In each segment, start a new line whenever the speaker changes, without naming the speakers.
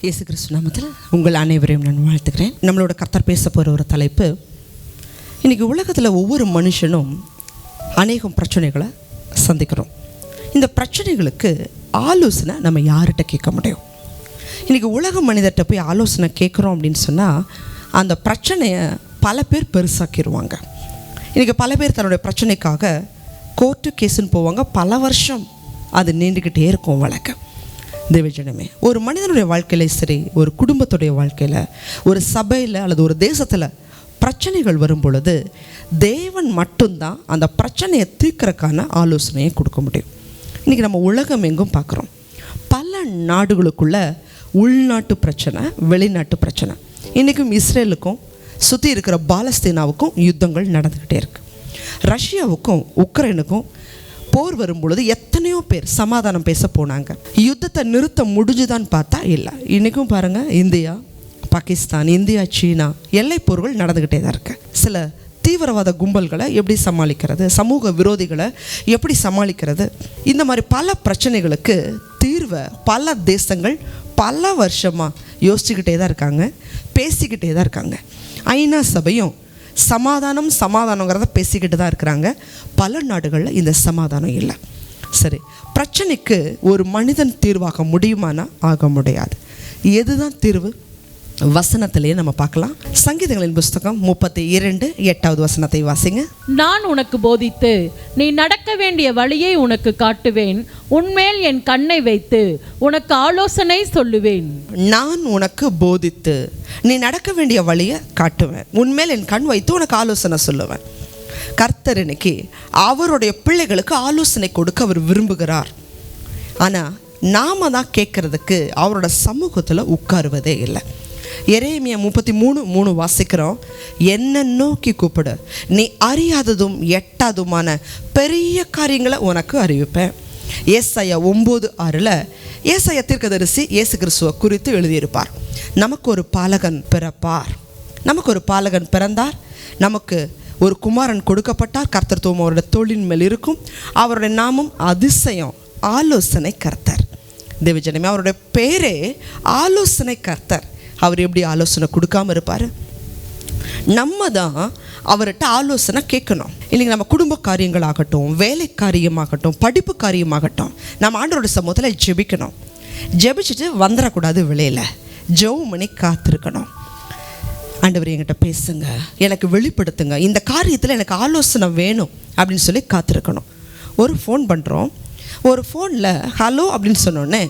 இயேசு கிறிஸ்து நாமத்தில் உங்கள் அனைவரையும் நான் வாழ்த்துக்கிறேன் நம்மளோட கர்த்தர் பேச போகிற ஒரு தலைப்பு இன்றைக்கி உலகத்தில் ஒவ்வொரு மனுஷனும் அநேகம் பிரச்சனைகளை சந்திக்கிறோம். இந்த பிரச்சனைகளுக்கு ஆலோசனை நம்ம யார்கிட்ட கேட்க முடியும்? இன்றைக்கி உலக மனிதர்கிட்ட போய் ஆலோசனை கேட்குறோம் அப்படின்னு சொன்னால் அந்த பிரச்சனையை பல பேர் பெருசாக்கிடுவாங்க இன்றைக்கி பல பேர் தன்னுடைய பிரச்சனைக்காக கோர்ட்டு கேஸுன்னு போவாங்க. பல வருஷம் அது நீண்டுக்கிட்டே இருக்கும் வழக்கம் தேவஜனமே ஒரு மனிதனுடைய வாழ்க்கையில் சரி ஒரு குடும்பத்துடைய வாழ்க்கையில் ஒரு சபையில் அல்லது ஒரு தேசத்தில் பிரச்சனைகள் வரும் பொழுது தேவன் மட்டும்தான் அந்த பிரச்சனையை தீர்க்கறக்கான ஆலோசனையை கொடுக்க முடியும். இன்றைக்கி நம்ம உலகம் எங்கும் பார்க்குறோம். பல நாடுகளுக்குள்ள உள்நாட்டு பிரச்சனை வெளிநாட்டு பிரச்சனை. இன்றைக்கும் இஸ்ரேலுக்கும் சுற்றி இருக்கிற பாலஸ்தீனாவுக்கும் யுத்தங்கள் நடந்துக்கிட்டே இருக்குது ரஷ்யாவுக்கும் உக்ரைனுக்கும் போர் வரும்பொழுது எத்தனையோ பேர் சமாதானம் பேச போனாங்க. யுத்தத்தை நிறுத்த முடிஞ்சுதான்னு பார்த்தா இல்லை. இன்றைக்கும் பாருங்கள் இந்தியா பாகிஸ்தான் இந்தியா சீனா எல்லை போர்கள் நடந்துக்கிட்டே தான் இருக்கு. சில தீவிரவாத கும்பல்களை எப்படி சமாளிக்கிறது? சமூக விரோதிகளை எப்படி சமாளிக்கிறது? இந்த மாதிரி பல பிரச்சனைகளுக்கு தீர்வை பல தேசங்கள் பல வருஷமாக யோசிச்சுக்கிட்டே தான் இருக்காங்க பேசிக்கிட்டே தான் இருக்காங்க. ஐநா சபையும் சமாதானம் சமாதானங்கிறத பேசிக்கிட்டு தான் இருக்கிறாங்க. பல நாடுகளில் இந்த சமாதானம் இல்லை. சரி பிரச்சனைக்கு ஒரு மனிதன் தீர்வாக முடியுமானா? ஆக முடியாது. எதுதான் தீர்வு? வசனத்திலேயே நம்ம பார்க்கலாம். சங்கீதங்களின் புஸ்தகம் முப்பத்தி இரண்டு எட்டாவது வசனத்தை வாசிங்க.
நான் உனக்கு போதித்து நீ நடக்க வேண்டிய வழியை உனக்கு காட்டுவேன். உன்மேல் என் கண்ணை வைத்து உனக்கு ஆலோசனை சொல்லுவேன்.
நான் உனக்கு போதித்து நீ நடக்க வேண்டிய வழியை காட்டுவேன். உன்மேல் என் கண் வைத்து உனக்கு ஆலோசனை சொல்லுவேன். கர்த்தர் இன்னைக்கு அவருடைய பிள்ளைகளுக்கு ஆலோசனை கொடுக்க அவர் விரும்புகிறார். ஆனால் நாம தான் கேட்கறதுக்கு அவரோட சமூகத்தில் உட்காருவதே இல்லை. எரேமியா முப்பத்தி மூணு மூணு வாசிக்கிறோம். என்ன நோக்கி கூப்பிடு. நீ அறியாததும் எட்டாதுமான பெரிய காரியங்களை உனக்கு அறிவிப்பேன். ஏசையா ஒம்பது ஆறில் ஏசையா தீர்க்கதரிசி இயேசு கிறிஸ்துவை குறித்து எழுதியிருப்பார். நமக்கு ஒரு பாலகன் பிறப்பார். நமக்கு ஒரு பாலகன் பிறந்தார். நமக்கு ஒரு குமாரன் கொடுக்கப்பட்டார். கர்த்தத்துவம் அவரோட தொழில் மேல் இருக்கும். அவருடைய நாமம் அதிசயம். ஆலோசனை கர்த்தர். தேவஜனமே அவருடைய பேரே ஆலோசனை கர்த்தர். அவர் எப்படி ஆலோசனை கொடுக்காம இருப்பார்? நம்ம தான் அவர்கிட்ட ஆலோசனை கேட்கணும். இல்லைங்க நம்ம குடும்ப காரியங்களாகட்டும் வேலை காரியமாகட்டும் படிப்பு காரியமாகட்டும் நம்ம ஆண்டோட சமூகத்தில் ஜெபிக்கணும். ஜெபிச்சுட்டு வந்துடக்கூடாது விலையில் ஜெபம் பண்ணி காத்திருக்கணும். ஆண்டவர் என்கிட்ட பேசுங்க. எனக்கு வெளிப்படுத்துங்க. இந்த காரியத்தில் எனக்கு ஆலோசனை வேணும் அப்படின்னு சொல்லி காத்திருக்கணும். ஒரு ஃபோன் பண்ணுறோம் ஒரு ஃபோனில் ஹலோ அப்படின்னு சொன்னோடனே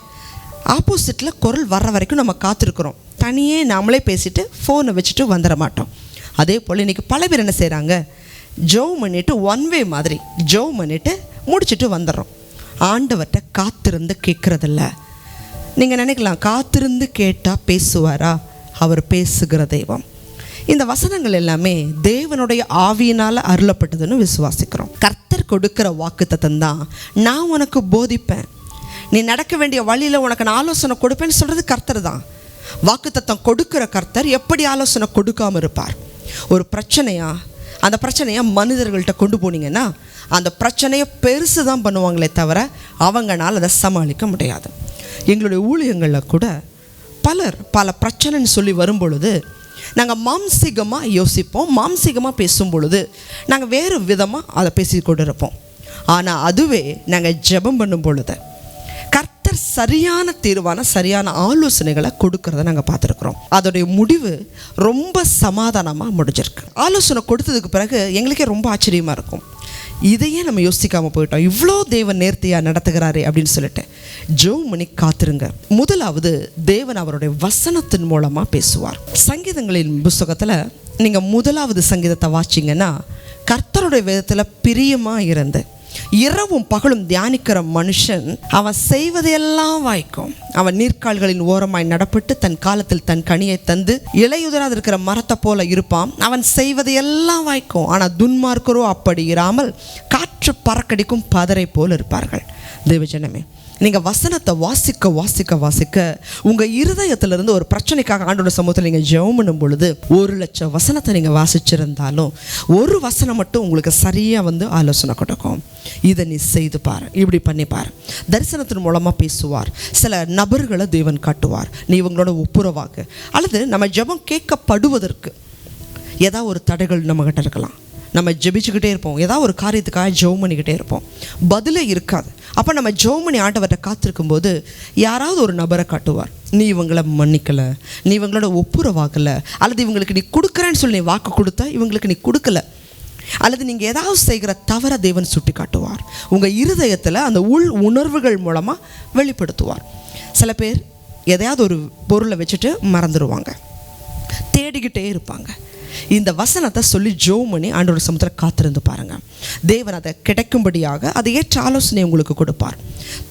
ஆப்போசிட்டில் குரல் வர்ற வரைக்கும் நம்ம காத்திருக்கிறோம். தனியே நாமளே பேசிட்டு ஃபோனை வச்சுட்டு வந்துட மாட்டோம். அதே போல் இன்றைக்கி பல பேர் என்ன செய்கிறாங்க ஜோவ் பண்ணிவிட்டு ஒன் வே மாதிரி ஜோவ் பண்ணிவிட்டு முடிச்சுட்டு வந்துடுறோம். ஆண்டவர்கிட்ட காத்திருந்து கேட்குறதில்ல. நீங்கள் நினைக்கலாம் காத்திருந்து கேட்டால் பேசுவாரா? அவர் பேசுகிற தெய்வம். இந்த வசனங்கள் எல்லாமே தேவனுடைய ஆவியினால் அருளப்பட்டதுன்னு விசுவாசிக்கிறோம். கர்த்தர் கொடுக்குற வாக்குத்தத்தம் தான் நான் உனக்கு போதிப்பேன். நீ நடக்க வேண்டிய வழியில் உனக்கு நான் ஆலோசனை கொடுப்பேன்னு சொல்கிறது கர்த்தர் தான். வாக்குத்தத்தம் கொடுக்கிற கர்த்தர் எப்படி ஆலோசனை கொடுக்காம இருப்பார்? ஒரு பிரச்சனையா? அந்த பிரச்சனையை மனிதர்கள்ட்ட கொண்டு போனீங்கன்னா அந்த பிரச்சனையை பெருசு தான் பண்ணுவாங்களே தவிர அவங்களால் அதை சமாளிக்க முடியாது. எங்களுடைய ஊழியங்களில் கூட பலர் பல பிரச்சனைன்னு சொல்லி வரும் பொழுது நாங்கள் மாம்சீகமாக யோசிப்போம் மாம்சீகமாக பேசும் பொழுது நாங்கள் வேறு விதமாக அதை பேசி கொண்டு இருப்போம் ஆனால் அதுவே நாங்கள் ஜெபம் பண்ணும் பொழுது கர்த்தர் சரியான தீர்வான சரியான ஆலோசனைகளை கொடுக்கறத நாங்கள் பார்த்துருக்குறோம். அதோடைய முடிவு ரொம்ப சமாதானமாக முடிஞ்சிருக்கு. ஆலோசனை கொடுத்ததுக்கு பிறகு எங்களுக்கே ரொம்ப ஆச்சரியமாக இருக்கும். இதையே நம்ம யோசிக்காமல் போயிட்டோம். இவ்வளோ தேவன் நேர்த்தியாக நடத்துகிறாரே அப்படின்னு சொல்லிட்டு. ஜோ மணி காத்திருங்க. முதலாவது தேவன் அவருடைய வசனத்தின் மூலமாக பேசுவார். சங்கீதங்களின் புஸ்தகத்தில் நீங்கள் முதலாவது சங்கீதத்தை வாச்சிங்கன்னா கர்த்தருடைய விதத்தில் பிரியமாக இருந்து இரவும் பகலும் தியானிக்கிற மனுஷன் அவன் செய்வதையெல்லாம் வாய்க்கும். அவன் நீர்க்கால்களின் ஓரமாய் நடப்பட்டு தன் காலத்தில் தன் கனியை தந்து இலையுதராது இருக்கிற மரத்தை போல இருப்பான். அவன் செய்வதையெல்லாம் வாய்க்கும். ஆனால் துன்மார்க்கரோ அப்படி இராமல் காற்று பறக்கடிக்கும் பதரை போல் இருப்பார்கள். தேவஜனமே நீங்கள் வசனத்தை வாசிக்க வாசிக்க வாசிக்க உங்கள் இருதயத்திலிருந்து ஒரு பிரச்சனைக்காக ஆண்டோட சமூகத்தில் நீங்கள் ஜெபம் பண்ணும் பொழுது ஒரு லட்சம் வசனத்தை நீங்கள் வாசிச்சிருந்தாலும் ஒரு வசனம் மட்டும் உங்களுக்கு சரியாக வந்து ஆலோசனை கொடுக்கும். இதை நீ செய்து பாரு. இப்படி பண்ணி பாரு. தரிசனத்தின் மூலமாக பேசுவார். சில நபர்களை தேவன் காட்டுவார். நீ இவங்களோட ஒப்புரவாக்கு. அல்லது நம்ம ஜெபம் கேட்கப்படுவதற்கு ஏதாவது ஒரு தடைகள் நம்மக்கிட்ட இருக்கலாம். நம்ம ஜெபிச்சுக்கிட்டே இருப்போம். ஏதாவது ஒரு காரியத்துக்காக ஜெபம் பண்ணிக்கிட்டே இருப்போம். பதிலே இருக்காது. அப்போ நம்ம ஜெபம் பண்ணி ஆண்டவர்கிட்ட காத்திருக்கும் போது யாராவது ஒரு நபரை காட்டுவார். நீ இவங்களை மன்னிக்கலை. நீ இவங்களோட ஒப்புரவாக்கலை. அல்லது இவங்களுக்கு நீ கொடுக்குறேன்னு சொல்லி நீ வாக்கு கொடுத்த இவங்களுக்கு நீ கொடுக்கல. அல்லது நீங்கள் ஏதாவது செய்கிற தவற தேவன் சுட்டி காட்டுவார் உங்கள் இருதயத்தில் அந்த உள் உணர்வுகள் மூலமாக வெளிப்படுத்துவார். சில பேர் எதையாவது ஒரு பொருளை வச்சுட்டு மறந்துடுவாங்க தேடிக்கிட்டே இருப்பாங்க. இந்த வசனத்தை சொல்லி ஜோம் பண்ணி ஆண்டோட சமுத்திரம் காத்திருந்து பாருங்க. தேவன் அதை கிடைக்கும்படியாக அதை ஏற்ற ஆலோசனை உங்களுக்கு கொடுப்பார்.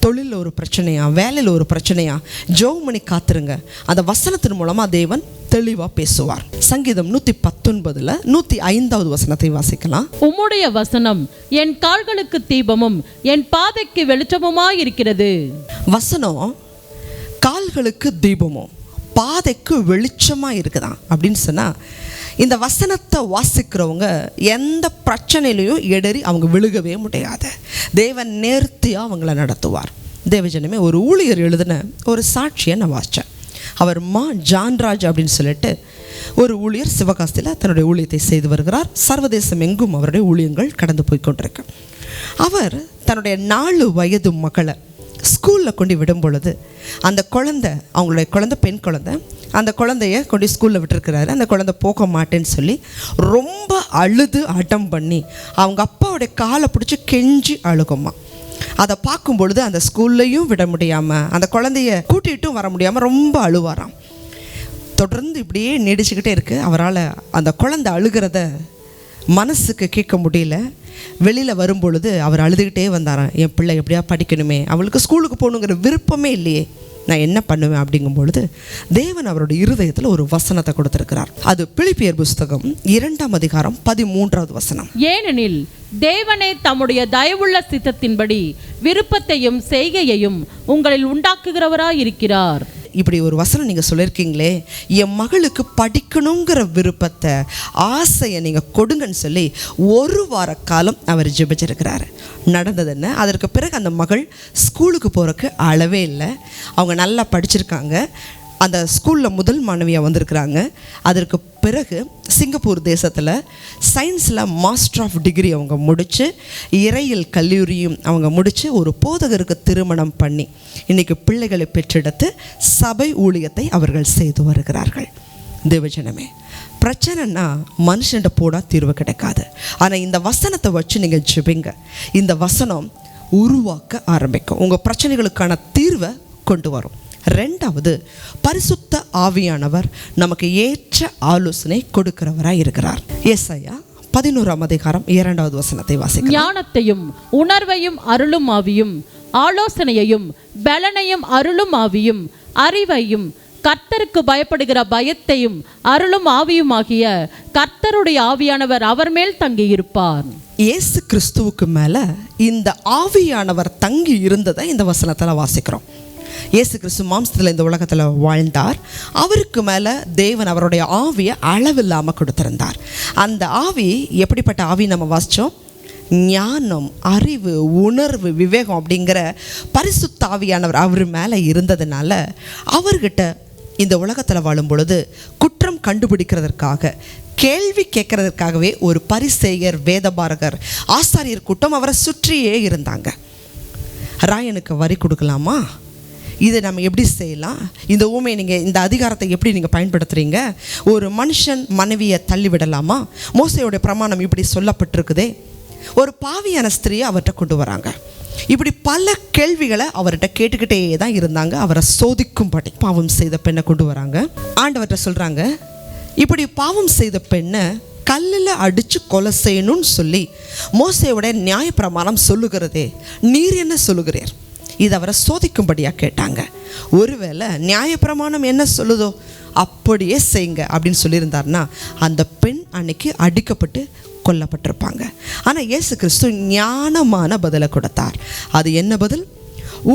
தொழிலில் ஒரு பிரச்சனையா வேலையில் ஒரு பிரச்சனையா ஜோம் பண்ணி காத்துருங்க. அந்த வசனத்தின் மூலமாக தேவன் தெளிவாக பேசுவார். சங்கீதம் நூற்றி பத்தொன்பதில் நூற்றி ஐந்தாவது வசனத்தை வாசிக்கலாம்.
உம்முடைய வசனம் என் கால்களுக்கு தீபமும் என் பாதைக்கு வெளிச்சமுமாய் இருக்கிறது
வசனம் கால்களுக்கு தீபமும். பாதைக்கு வெளிச்சமாக இருக்குதான் அப்படின்னு சொன்னால் இந்த வசனத்தை வாசிக்கிறவங்க எந்த பிரச்சனையிலையும் எடறி அவங்க விழுகவே முடியாது. தேவன் நேர்த்தியாக அவங்கள நடத்துவார். தேவஜனமே ஒரு ஊழியர் எழுதின ஒரு சாட்சியை நான் வாசித்தேன் அவர் மா ஜான்ராஜ் அப்படின்னு சொல்லிட்டு ஒரு ஊழியர் சிவகாசியில் தன்னுடைய ஊழியத்தை செய்து வருகிறார். சர்வதேசம் எங்கும் அவருடைய ஊழியங்கள் கடந்து போய் கொண்டிருக்கு. அவர் தன்னுடைய நாலு வயது மகளை ஸ்கூலில் கொண்டு விடும் பொழுது அந்த குழந்தை அவங்களுடைய குழந்தை பெண் குழந்தை அந்த குழந்தைய கொண்டு ஸ்கூலில் விட்டுருக்கிறாரு. அந்த குழந்தை போக மாட்டேன்னு சொல்லி ரொம்ப அழுது அடம் பண்ணி அவங்க அப்பாவுடைய காலை பிடிச்சி கெஞ்சி அழுகுமா. அதை பார்க்கும் பொழுது அந்த ஸ்கூல்லையும் விட முடியாமல் அந்த குழந்தைய கூட்டிகிட்டும் வர முடியாமல் ரொம்ப அழுவாராம். தொடர்ந்து இப்படியே நீடிச்சுக்கிட்டே இருக்குது அவரால் அந்த குழந்தை அழுகிறத மனசுக்கு கேட்க முடியல. வெளியில் வரும்பொழுது அவர் அழுதுகிட்டே வந்தாராம். என் பிள்ளை எப்படியா படிக்கணுமே? அவளுக்கு ஸ்கூலுக்கு போகணுங்கிற விருப்பமே இல்லையே. நான் என்ன பண்ணுவேன்? அப்படிங்கும் பொழுது தேவன் அவருடைய இருதயத்தில் ஒரு வசனத்தை கொடுத்திருக்கிறார். அது பிழிப்பியர் புஸ்தகம் இரண்டாம் அதிகாரம் பதிமூன்றாவது வசனம்.
ஏனெனில் தேவனே தம்முடைய தயவுள்ள சித்தத்தின்படி விருப்பத்தையும் செய்கையையும் உங்களில் உண்டாக்குகிறவராய் இருக்கிறார்
இப்படி ஒரு வசனம் நீங்கள் சொல்லியிருக்கீங்களே என் மகளுக்கு படிக்கணுங்கிற விருப்பத்தை ஆசையை நீங்கள் கொடுங்கன்னு சொல்லி ஒரு வார காலம் அவர் ஜெபிச்சிருக்கிறாரு. நடந்தது என்ன? அதற்கு பிறகு அந்த மகள் ஸ்கூலுக்கு போகிறக்கு அளவே இல்லை. அவங்க நல்லா படிச்சிருக்காங்க. அந்த ஸ்கூலில் முதல் மாணவியாக வந்திருக்கிறாங்க. அதற்கு பிறகு சிங்கப்பூர் தேசத்தில் சயின்ஸில் மாஸ்டர் ஆஃப் டிகிரி அவங்க முடித்து இறையில் கல்லூரியும் அவங்க முடித்து ஒரு போதகருக்கு திருமணம் பண்ணி இன்றைக்கி பிள்ளைகளை பெற்றெடுத்து சபை ஊழியத்தை அவர்கள் செய்து வருகிறார்கள். தேவஜனமே பிரச்சனைனா மனுஷன்ட்ட போனால் தீர்வு கிடைக்காது. ஆனால் இந்த வசனத்தை வச்சு நீங்கள் ஜெபிங்க. இந்த வசனம் உருவாக்க ஆரம்பிக்கும். உங்கள் பிரச்சனைகளுக்கான தீர்வை கொண்டு வரும். ரெண்டாவது பரிசுத்த ஆவியானவர் நமக்கு ஏற்ற ஆலோசனை கொடுக்கிறவராய் இருக்கிறார். எஸ் ஐயா பதினோராம் அதிகாரம் இரண்டாவது வசனத்தை வாசிக்க
ஞானத்தையும் உணர்வையும் அருளும் ஆவியும் ஆலோசனையையும் பலனையும் அருளும் ஆவியும் அறிவையும் கர்த்தருக்கு பயப்படுகிற பயத்தையும் அருளும் ஆவியுமாகிய கர்த்தருடைய ஆவியானவர் அவர் மேல் தங்கியிருப்பார்.
இயேசு கிறிஸ்துவுக்கு மேலே இந்த ஆவியானவர் தங்கி இருந்ததை இந்த வசனத்தில் வாசிக்கிறோம். இயேசு கிறிஸ்து மாம்சத்தில் இந்த உலகத்தில் வாழ்ந்தார். அவருக்கு மேலே தேவன் அவருடைய ஆவியை அளவில்லாமல் கொடுத்திருந்தார். அந்த ஆவி எப்படிப்பட்ட ஆவி நம்ம வாசித்தோம் ஞானம் அறிவு உணர்வு விவேகம் அப்படிங்கிற பரிசுத்த ஆவியானவர் அவர் மேலே இருந்ததுனால அவர்கிட்ட இந்த உலகத்தில் வாழும் பொழுது குற்றம் கண்டுபிடிக்கிறதற்காக கேள்வி கேட்கறதற்காகவே ஒரு பரிசேயர் வேதபாரகர் ஆசாரியர் கூட்டம் அவரை சுற்றியே இருந்தாங்க. ராயனுக்கு வரி கொடுக்கலாமா? இதை நம்ம எப்படி செய்யலாம்? இந்த ஊமையை நீங்கள் இந்த அதிகாரத்தை எப்படி நீங்கள் பயன்படுத்துகிறீங்க ஒரு மனுஷன் மனைவியை தள்ளி விடலாமா? மோசையோடைய பிரமாணம் இப்படி சொல்லப்பட்டிருக்குதே. ஒரு பாவியான ஸ்திரியை அவர்கிட்ட கொண்டு வராங்க. இப்படி பல கேள்விகளை அவர்கிட்ட கேட்டுக்கிட்டே தான் இருந்தாங்க. அவரை சோதிக்கும்படி பாவம் செய்த பெண்ணை கொண்டு வராங்க. ஆண்டவர்கிட்ட சொல்கிறாங்க இப்படி பாவம் செய்த பெண்ணை கல்லில் அடித்து கொலை செய்யணும்னு சொல்லி மோசையோட நியாயப்பிரமாணம் சொல்லுகிறதே. நீர் என்ன சொல்லுகிறீர்? இது அவரை சோதிக்கும்படியாக கேட்டாங்க. ஒருவேளை நியாயப்பிரமாணம் என்ன சொல்லுதோ? அப்படியே செய்யுங்க அப்படின்னு சொல்லியிருந்தார்னா அந்த பெண் அன்னைக்கு அடிக்கப்பட்டு கொல்லப்பட்டிருப்பாங்க. ஆனால் இயேசு கிறிஸ்து ஞானமான பதிலை கொடுத்தார். அது என்ன பதில்?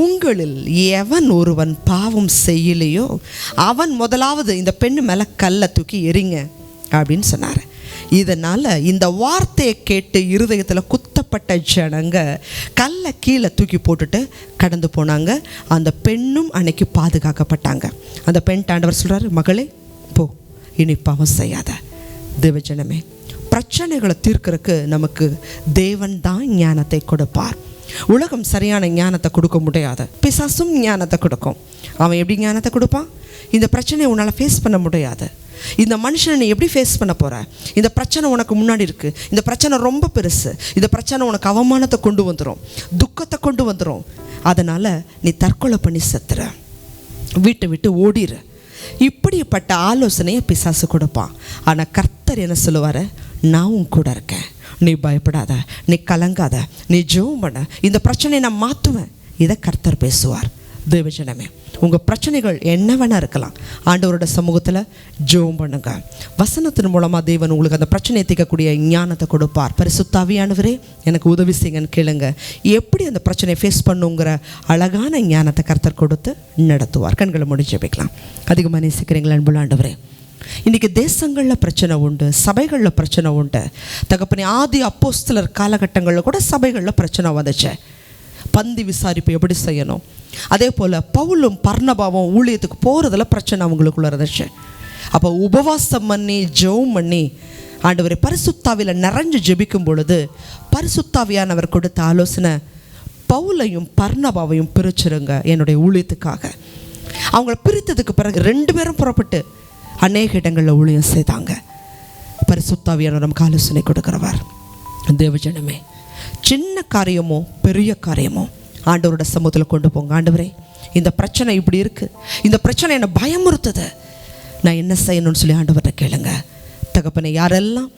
உங்களில் எவன் ஒருவன் பாவம் செய்யலையோ அவன் முதலாவது இந்த பெண்ணு மேலே கல்லை தூக்கி எறிங்க அப்படின்னு சொன்னார். இதனால் இந்த வார்த்தையை கேட்டு இருதயத்தில் குத்தப்பட்ட ஜனங்க கல்லை கீழே தூக்கி போட்டுட்டு கடந்து போனாங்க. அந்த பெண்ணும் அன்னைக்கு பாதுகாக்கப்பட்டாங்க. அந்த பெண் தாண்டவர் சொல்கிறாரு மகளே போ இனி பாவம் செய்யாத. தேவஜனமே பிரச்சனைகளை தீர்க்கறதுக்கு நமக்கு தேவன் தான் ஞானத்தை கொடுப்பார். உலகம் சரியான ஞானத்தை கொடுக்க முடியாது. பிசாசும் ஞானத்தை கொடுக்கும். அவன் எப்படி ஞானத்தை கொடுப்பான்? இந்த பிரச்சனையை உன்னால் ஃபேஸ் பண்ண முடியாது. இந்த மனுஷனை நீ எப்படி ஃபேஸ் பண்ண போகிற இந்த பிரச்சனை உனக்கு முன்னாடி இருக்குது இந்த பிரச்சனை ரொம்ப பெருசு. இந்த பிரச்சனை உனக்கு அவமானத்தை கொண்டு வந்துடும் துக்கத்தை கொண்டு வந்துடும் அதனால் நீ தற்கொலை பண்ணி செத்துற. வீட்டை விட்டு ஓடிடு இப்படிப்பட்ட ஆலோசனையை பிசாசு கொடுப்பான். ஆனால் கர்த்தர் என்ன சொல்லுவார்? நான் உன் கூட இருக்கேன். நீ பயப்படாத. நீ கலங்காத. நீ ஜோம் பண்ண. இந்த பிரச்சனையை நான் மாற்றுவேன் இதை கர்த்தர் பேசுவார். தேவஜனமே உங்கள் பிரச்சனைகள் என்ன வேணால் இருக்கலாம். ஆண்டவரோட சமூகத்தில் ஜோம் பண்ணுங்க. வசனத்தின் மூலமாக தேவன் உங்களுக்கு அந்த பிரச்சனையை தீர்க்கக்கூடிய ஞானத்தை கொடுப்பார். பரிசுத்தாவியானவரே எனக்கு உதவி செய்யுங்கன்னு கேளுங்க. எப்படி அந்த பிரச்சனையை ஃபேஸ் பண்ணுங்கிற அழகான ஞானத்தை கருத்தர் கொடுத்து நடத்துவார். கண்களை முடிஞ்சு வைக்கலாம். அதிகமாக நேசிக்கிறீங்களா அன்புலாண்டவரே ஆண்டவரே? இன்றைக்கி தேசங்களில் பிரச்சனை உண்டு சபைகளில் பிரச்சனை உண்டு. தகப்பனே ஆதி அப்போஸ்தலர் காலகட்டங்களில் கூட சபைகளில் பிரச்சனை வந்துச்சு. பந்தி விசாரிப்பு எப்படி செய்யணும்? அதே போல் பவுலும் பர்ணபாவும் ஊழியத்துக்கு போகிறதுல பிரச்சனை அவங்களுக்குள்ள இருந்துச்சு. அப்போ உபவாசம் பண்ணி ஜெபம் பண்ணி ஆண்டவர் பரிசுத்தாவியில் நிறைஞ்சு ஜெபிக்கும் பொழுது பரிசுத்தாவியானவர் கொடுத்த ஆலோசனை பவுலையும் பர்ணபாவையும் பிரிச்சிருங்க என்னுடைய ஊழியத்துக்காக. அவங்கள பிரித்ததுக்கு பிறகு ரெண்டு பேரும் புறப்பட்டு அநேக இடங்களில் ஊழியம் செய்தாங்க. பரிசுத்தாவியானவர் நமக்கு ஆலோசனை கொடுக்குறவர். தேவஜனமே சின்ன காரியமோ பெரிய காரியமோ ஆண்டவரோட சமூகத்தில் கொண்டு போங்க. ஆண்டவரே இந்த பிரச்சனை இப்படி இருக்குது இந்த பிரச்சனை என்னை பயமுறுத்துது. நான் என்ன செய்யணும்னு சொல்லி ஆண்டவர்கிட்ட கேளுங்க. தகப்பனை யாரெல்லாம்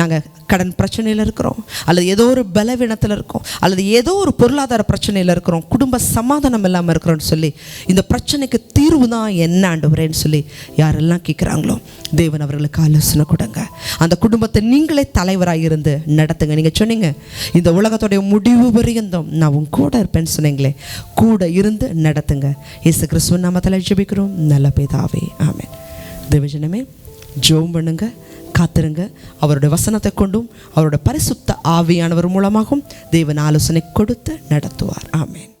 நாங்கள் கடன் பிரச்சனையில் இருக்கிறோம் அல்லது ஏதோ ஒரு பலவீனத்தில் இருக்கோம் அல்லது ஏதோ ஒரு பொருளாதார பிரச்சனையில் இருக்கிறோம் குடும்ப சமாதானம் இல்லாமல் இருக்கிறோன்னு சொல்லி இந்த பிரச்சனைக்கு தீர்வு தான் என்ன ஆண்டவரேன்னு சொல்லி யாரெல்லாம் கேட்குறாங்களோ தேவன் அவர்களுக்கு ஆலோசனை கொடுங்க. அந்த குடும்பத்தை நீங்களே தலைவராக இருந்து நடத்துங்க. நீங்கள் சொன்னீங்க இந்த உலகத்துடைய முடிவு பரியந்தம் நான் உன் கூட இருப்பேன்னு சொன்னீங்களே கூட இருந்து நடத்துங்க. இயேசு கிறிஸ்துவ நாமத்தில் ஜெபிக்கிறோம். நல்ல பேதாவே ஆமென். தேவஜனமே ஜோம் பண்ணுங்க. காத்திருங்க. அவருடைய வசனத்தை கொண்டும் அவருடைய பரிசுத்த ஆவியானவர் மூலமாகவும் தேவன் ஆலோசனை கொடுத்து நடத்துவார். ஆமேன்.